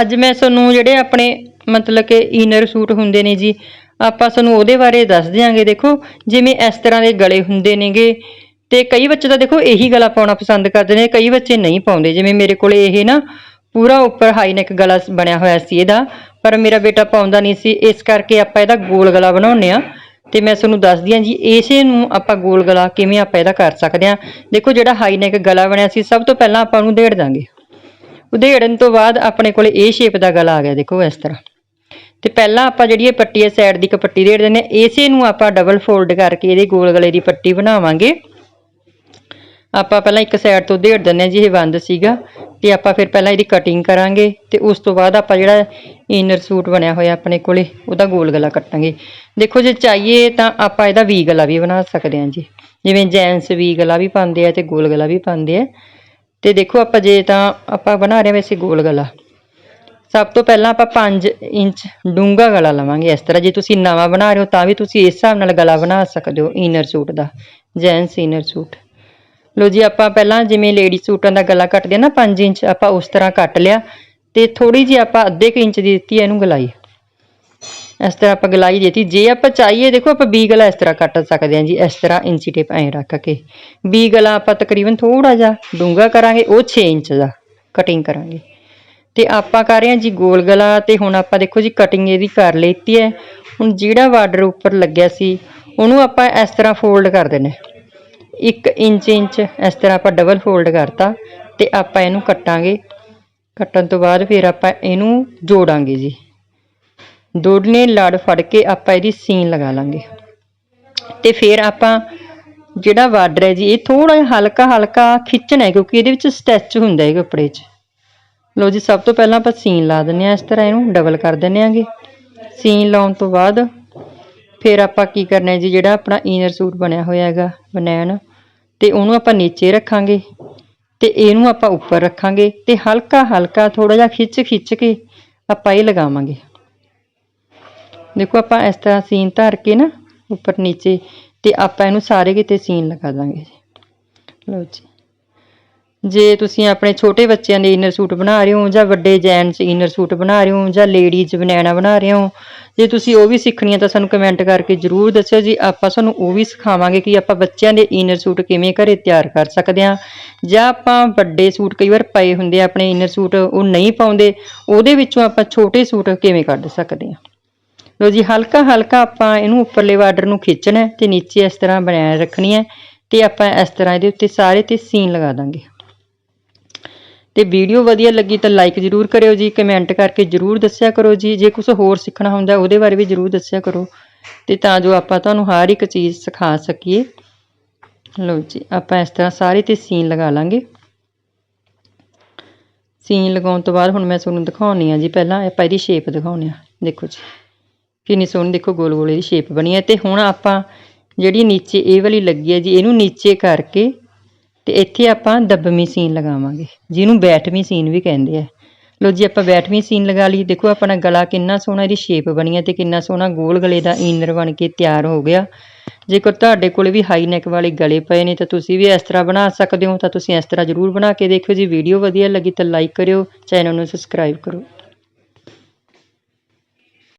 ਅੱਜ ਮੈਂ ਤੁਹਾਨੂੰ ਜਿਹੜੇ ਆਪਣੇ ਮਤਲਬ ਕਿ ਇਨਰ ਸੂਟ ਹੁੰਦੇ ਨੇ ਜੀ, ਆਪਾਂ ਤੁਹਾਨੂੰ ਉਹਦੇ ਬਾਰੇ ਦੱਸ ਦਿਆਂਗੇ। ਦੇਖੋ, ਜਿਵੇਂ ਇਸ ਤਰ੍ਹਾਂ ਦੇ ਗਲੇ ਹੁੰਦੇ ਨੇਗੇ ਤੇ ਕਈ ਬੱਚੇ ਤਾਂ ਦੇਖੋ ਇਹੀ ਗਲਾ ਪਾਉਣਾ ਪਸੰਦ ਕਰਦੇ ਨੇ, ਕਈ ਬੱਚੇ ਨਹੀਂ ਪਾਉਂਦੇ। ਜਿਵੇਂ ਮੇਰੇ ਕੋਲੇ ਇਹ ਨਾ ਪੂਰਾ ਉੱਪਰ ਹਾਈ ਨੈਕ ਗਲਾ ਬਣਿਆ ਹੋਇਆ ਸੀ ਇਹਦਾ, ਪਰ ਮੇਰਾ ਬੇਟਾ ਪਾਉਂਦਾ ਨਹੀਂ ਸੀ। ਇਸ ਕਰਕੇ ਆਪਾਂ ਇਹਦਾ ਗੋਲ ਗਲਾ ਬਣਾਉਂਦੇ ਆ ਤੇ ਮੈਂ ਤੁਹਾਨੂੰ ਦੱਸਦੀ ਹਾਂ ਜੀ, ਇਸੇ ਨੂੰ ਆਪਾਂ ਗੋਲ ਗਲਾ ਕਿਵੇਂ ਆਪਾਂ ਇਹਦਾ ਕਰ ਸਕਦੇ ਆ ਦੇਖੋ ਜਿਹੜਾ ਹਾਈ ਨੈਕ ਗਲਾ ਬਣਿਆ ਸੀ, ਸਭ ਤੋਂ ਪਹਿਲਾਂ ਆਪਾਂ ਉਹਨੂੰ ਢੇੜ ਦਾਂਗੇ। ਉਧੇੜਨ ਤੋਂ ਬਾਅਦ ਆਪਣੇ ਕੋਲੇ ਇਹ ਸ਼ੇਪ ਦਾ ਗਲਾ ਆ ਗਿਆ, ਦੇਖੋ ਇਸ ਤਰ੍ਹਾਂ। ਤੇ ਪਹਿਲਾਂ ਆਪਾਂ ਜਿਹੜੀ ਇਹ ਪੱਟੀ ਹੈ ਸਾਈਡ ਦੀ ਇੱਕ ਪੱਟੀ ਦੇੜ ਦਿੰਦੇ ਹਾਂ। ਇਸੇ ਨੂੰ ਆਪਾਂ ਡਬਲ ਫੋਲਡ ਕਰਕੇ ਇਹਦੇ ਗੋਲ ਗਲੇ ਦੀ ਪੱਟੀ ਬਣਾਵਾਂਗੇ। ਆਪਾਂ ਪਹਿਲਾਂ ਇੱਕ ਸਾਈਡ ਤੋਂ ਢੇੜ ਦਿੰਦੇ ਹਾਂ ਜੀ, ਇਹ ਬੰਦ ਸੀਗਾ। ਤੇ ਆਪਾਂ ਫਿਰ ਪਹਿਲਾਂ ਇਹਦੀ ਕਟਿੰਗ ਕਰਾਂਗੇ ਤੇ ਉਸ ਤੋਂ ਬਾਅਦ ਆਪਾਂ ਜਿਹੜਾ ਇਨਰ ਸੂਟ ਬਣਿਆ ਹੋਇਆ ਆਪਣੇ ਕੋਲੇ, ਉਹਦਾ ਗੋਲ ਗਲਾ ਕੱਟਾਂਗੇ। ਦੇਖੋ ਜੇ ਚਾਹੀਏ ਤਾਂ ਆਪਾਂ ਇਹਦਾ ਵੀ ਗਲਾ ਵੀ ਬਣਾ ਸਕਦੇ ਹਾਂ ਜੀ। ਜਿਵੇਂ ਜੈਂਟਸ ਵੀ ਗਲਾ ਵੀ ਪਾਉਂਦੇ ਆ ਤੇ ਗੋਲ ਗਲਾ ਵੀ ਪਾਉਂਦੇ ਆ। ਤੇ ਦੇਖੋ ਆਪਾਂ ਜੇ ਤਾਂ ਆਪਾਂ ਬਣਾ ਰਹੇ ਵੈਸੇ ਗੋਲ ਗਲਾ। ਸਭ ਤੋਂ ਪਹਿਲਾਂ ਆਪਾਂ 5 ਇੰਚ ਡੂੰਘਾ ਗਲਾ ਲਵਾਂਗੇ ਇਸ ਤਰ੍ਹਾਂ। ਜੇ ਤੁਸੀਂ ਨਵਾਂ ਬਣਾ ਰਹੇ ਹੋ ਤਾਂ ਵੀ ਤੁਸੀਂ ਇਸ ਹਿਸਾਬ ਨਾਲ ਗਲਾ ਬਣਾ ਸਕਦੇ ਹੋ ਇਨਰ ਸੂਟ ਦਾ ਜੈਂਟਸ ਇਨਰ ਸੂਟ ਲੋ ਜੀ, ਆਪਾਂ ਪਹਿਲਾਂ ਜਿਵੇਂ ਲੇਡੀ ਸੂਟਾਂ ਦਾ ਗਲਾ ਕੱਟਦੇ ਆ ਨਾ 5 ਇੰਚ ਆਪਾਂ ਉਸ ਤਰ੍ਹਾਂ ਕੱਟ ਲਿਆ ਤੇ ਥੋੜੀ ਜਿਹੀ ਆਪਾਂ ਅੱਧੇ ਕੁ ਇੰਚ ਦੀ ਦਿੱਤੀ ਹੈ ਇਹਨੂੰ ਗਲਾਈ। ਇਸ ਤਰ੍ਹਾਂ ਆਪਾਂ ਗਲਾਈ ਦੇਤੀ। ਜੇ ਆਪਾਂ ਚਾਹੀਏ, ਦੇਖੋ ਆਪਾਂ ਬੀ ਗਲਾ ਇਸ ਤਰ੍ਹਾਂ ਕੱਟ ਸਕਦੇ ਹਾਂ ਜੀ, ਇਸ ਤਰ੍ਹਾਂ ਇੰਚੀ ਟੇਪ ਐਂ ਰੱਖ ਕੇ। ਬੀ ਗਲਾ ਆਪਾਂ ਤਕਰੀਬਨ ਥੋੜਾ ਜਿਹਾ ਡੂੰਘਾ ਕਰਾਂਗੇ, ਉਹ 6 ਇੰਚ ਦਾ ਕਟਿੰਗ ਕਰਾਂਗੇ। ਤੇ ਆਪਾਂ ਕਰ ਰਹੇ ਹਾਂ ਜੀ ਗੋਲ ਗਲਾ, ਤੇ ਹੁਣ ਆਪਾਂ ਦੇਖੋ ਜੀ ਕਟਿੰਗ ਇਹਦੀ ਕਰ ਲਈਤੀ ਹੈ। ਹੁਣ ਜਿਹੜਾ ਬਾਰਡਰ ਉੱਪਰ ਲੱਗਿਆ ਸੀ, ਉਹਨੂੰ ਆਪਾਂ ਇਸ ਤਰ੍ਹਾਂ ਫੋਲਡ ਕਰ ਦੇਣਾ 1 ਇੰਚ ਇੰਚ ਇਸ ਤਰ੍ਹਾਂ ਆਪਾਂ ਡਬਲ ਫੋਲਡ ਕਰਤਾ, ਤੇ ਆਪਾਂ ਇਹਨੂੰ ਕੱਟਾਂਗੇ। ਕੱਟਣ ਤੋਂ ਬਾਅਦ ਫਿਰ ਆਪਾਂ ਇਹਨੂੰ ਜੋੜਾਂਗੇ ਜੀ। ਦੋਨੇ ਲੜ ਫੜ ਕੇ ਆਪਾਂ ਇਹਦੀ ਸੀਨ ਲਗਾ ਲਾਂਗੇ। ਤੇ ਫਿਰ ਆਪਾਂ ਜਿਹੜਾ ਬਾਰਡਰ ਹੈ ਜੀ, ਇਹ ਥੋੜਾ ਜਿਹਾ ਹਲਕਾ ਹਲਕਾ ਖਿੱਚਣਾ ਹੈ, ਕਿਉਂਕਿ ਇਹਦੇ ਵਿੱਚ ਸਟੈਚ ਹੁੰਦਾ ਹੈ ਕੱਪੜੇ 'ਚ। ਲੋ ਜੀ, ਸਭ ਤੋਂ ਪਹਿਲਾਂ ਆਪਾਂ ਸੀਨ ਲਾ ਦਿੰਨੇ ਆ ਇਸ ਤਰ੍ਹਾਂ ਇਹਨੂੰ ਡਬਲ ਕਰ ਦਿੰਨੇ ਆਂਗੇ ਸੀਨ ਲਾਉਣ ਤੋਂ ਬਾਅਦ ਫਿਰ ਆਪਾਂ ਕੀ ਕਰਨਾ ਹੈ ਜੀ, ਜਿਹੜਾ ਆਪਣਾ ਇਨਰ ਸੂਟ ਬਣਿਆ ਹੋਇਆ ਹੈਗਾ ਬਨੈਣ ਤੇ ਉਹਨੂੰ ਆਪਾਂ ਨੀਚੇ ਰੱਖਾਂਗੇ। ਤੇ ਇਹਨੂੰ ਆਪਾਂ ਉੱਪਰ ਰੱਖਾਂਗੇ ਤੇ ਹਲਕਾ ਹਲਕਾ ਥੋੜਾ ਜਿਹਾ ਖਿੱਚ ਖਿੱਚ ਕੇ ਆਪਾਂ ਇਹ ਲਗਾਵਾਂਗੇ। ਦੇਖੋ ਆਪਾਂ ਇਸ ਤਰ੍ਹਾਂ ਸੀਨ ਧਰ ਕੇ ਨਾ ਉੱਪਰ ਨੀਚੇ, ਤੇ ਆਪਾਂ ਇਹਨੂੰ ਸਾਰੇ ਕਿਤੇ ਸੀਨ ਲਗਾ ਦਾਂਗੇ ਲਓ ਜੀ। ਜੇ ਤੁਸੀਂ ਆਪਣੇ ਛੋਟੇ ਬੱਚਿਆਂ ਦੇ ਇਨਰ ਸੂਟ ਬਣਾ ਰਹੇ ਹੋ, ਜਾਂ ਵੱਡੇ ਜੈਂਟਸ ਇਨਰ ਸੂਟ ਬਣਾ ਰਹੇ ਹੋ, ਜਾਂ ਲੇਡੀਜ਼ ਬਨੈਣਾ ਬਣਾ ਰਹੇ ਹੋ, ਜੇ ਤੁਸੀਂ ਉਹ ਵੀ ਸਿੱਖਣੀਆਂ ਤਾਂ ਸਾਨੂੰ ਕਮੈਂਟ ਕਰਕੇ ਜਰੂਰ ਦੱਸਿਓ ਜੀ। ਆਪਾਂ ਸਾਨੂੰ ਉਹ ਵੀ ਸਿਖਾਵਾਂਗੇ ਕਿ ਆਪਾਂ ਬੱਚਿਆਂ ਦੇ ਇਨਰ ਸੂਟ ਕਿਵੇਂ ਘਰੇ ਤਿਆਰ ਕਰ ਸਕਦੇ ਹਾਂ। ਜਾਂ ਆਪਾਂ ਵੱਡੇ ਸੂਟ ਕਈ ਵਾਰ ਪਏ ਹੁੰਦੇ ਆਪਣੇ ਇਨਰ ਸੂਟ ਉਹ ਨਹੀਂ ਪਾਉਂਦੇ, ਉਹਦੇ ਵਿੱਚੋਂ ਆਪਾਂ ਛੋਟੇ ਸੂਟ ਕਿਵੇਂ ਕੱਢ ਸਕਦੇ ਹਾਂ। ਲੋ ਜੀ ਹਲਕਾ ਹਲਕਾ ਆਪਾਂ ਇਹਨੂੰ ਉੱਪਰਲੇ ਬਾਰਡਰ ਨੂੰ ਖਿੱਚਣਾ ਹੈ ਤੇ ਨੀਚੇ ਇਸ ਤਰ੍ਹਾਂ ਬਣਾਇਆ ਰੱਖਣੀ ਹੈ ਤੇ ਆਪਾਂ ਇਸ ਤਰ੍ਹਾਂ ਇਹਦੇ ਉੱਤੇ ਸਾਰੇ ਤੇ ਸੀਨ ਲਗਾ ਦਾਂਗੇ। ਤੇ ਵੀਡੀਓ ਵਧੀਆ ਲੱਗੀ ਤਾਂ ਲਾਈਕ ਜ਼ਰੂਰ ਕਰਿਓ ਜੀ ਕਮੈਂਟ ਕਰਕੇ ਜ਼ਰੂਰ ਦੱਸਿਆ ਕਰੋ ਜੀ, ਜੇ ਕੁਝ ਹੋਰ ਸਿੱਖਣਾ ਹੁੰਦਾ ਉਹਦੇ ਬਾਰੇ ਵੀ ਜ਼ਰੂਰ ਦੱਸਿਆ ਕਰੋ ਤੇ ਤਾਂ ਜੋ ਆਪਾਂ ਤੁਹਾਨੂੰ ਹਰ ਇੱਕ ਚੀਜ਼ ਸਿਖਾ ਸਕੀਏ। ਲਓ ਜੀ, ਆਪਾਂ ਇਸ ਤਰ੍ਹਾਂ ਸਾਰੇ ਤੇ ਸੀਨ ਲਗਾ ਲਾਂਗੇ। ਸੀਨ ਲਗਾਉਣ ਤੋਂ ਬਾਅਦ ਹੁਣ ਮੈਂ ਤੁਹਾਨੂੰ ਦਿਖਾਉਣੀ ਆ ਜੀ, ਪਹਿਲਾਂ ਆਪਾਂ ਇਹਦੀ ਸ਼ੇਪ ਦਿਖਾਉਣੀ ਆ, ਦੇਖੋ ਜੀ। ਕਿੰਨੀ ਸੋਹਣੀ ਦੇਖੋ ਗੋਲ ਗੋਲੇ ਦੀ ਸ਼ੇਪ ਬਣੀ ਹੈ। ਤੇ ਹੁਣ ਆਪਾਂ ਜਿਹੜੀ ਨੀਚੇ ਇਹ ਵਾਲੀ ਲੱਗੀ ਹੈ ਜੀ, ਇਹਨੂੰ ਨੀਚੇ ਕਰਕੇ ਤੇ ਇੱਥੇ ਆਪਾਂ ਦੱਬਵੀਂ ਸੀਨ ਲਗਾਵਾਂਗੇ, ਜਿਹਨੂੰ ਬੈਠਵੀਂ ਸੀਨ ਵੀ ਕਹਿੰਦੇ ਆ। ਲੋ ਜੀ, ਆਪਾਂ ਬੈਠਵੀਂ ਸੀਨ ਲਗਾ ਲਈ। ਦੇਖੋ ਆਪਣਾ ਗਲਾ ਕਿੰਨਾ ਸੋਹਣਾ ਇਹਦੀ ਸ਼ੇਪ ਬਣੀ ਹੈ ਤੇ ਕਿੰਨਾ ਸੋਹਣਾ ਗੋਲ ਗਲੇ ਦਾ ਇਨਰ ਬਣ ਕੇ ਤਿਆਰ ਹੋ ਗਿਆ। ਜੇਕਰ ਤੁਹਾਡੇ ਕੋਲ ਵੀ ਹਾਈ ਨੈਕ ਵਾਲੇ ਗਲੇ ਪਏ ਨੇ ਤਾਂ ਤੁਸੀਂ ਵੀ ਇਸ ਤਰ੍ਹਾਂ ਬਣਾ ਸਕਦੇ ਹੋ, ਤਾਂ ਤੁਸੀਂ ਇਸ ਤਰ੍ਹਾਂ ਜ਼ਰੂਰ ਬਣਾ ਕੇ ਦੇਖਿਓ ਜੀ। ਵੀਡੀਓ ਵਧੀਆ ਲੱਗੀ ਤਾਂ ਲਾਈਕ ਕਰਿਓ ਚੈਨਲ ਨੂੰ ਸਬਸਕ੍ਰਾਈਬ ਕਰੋ।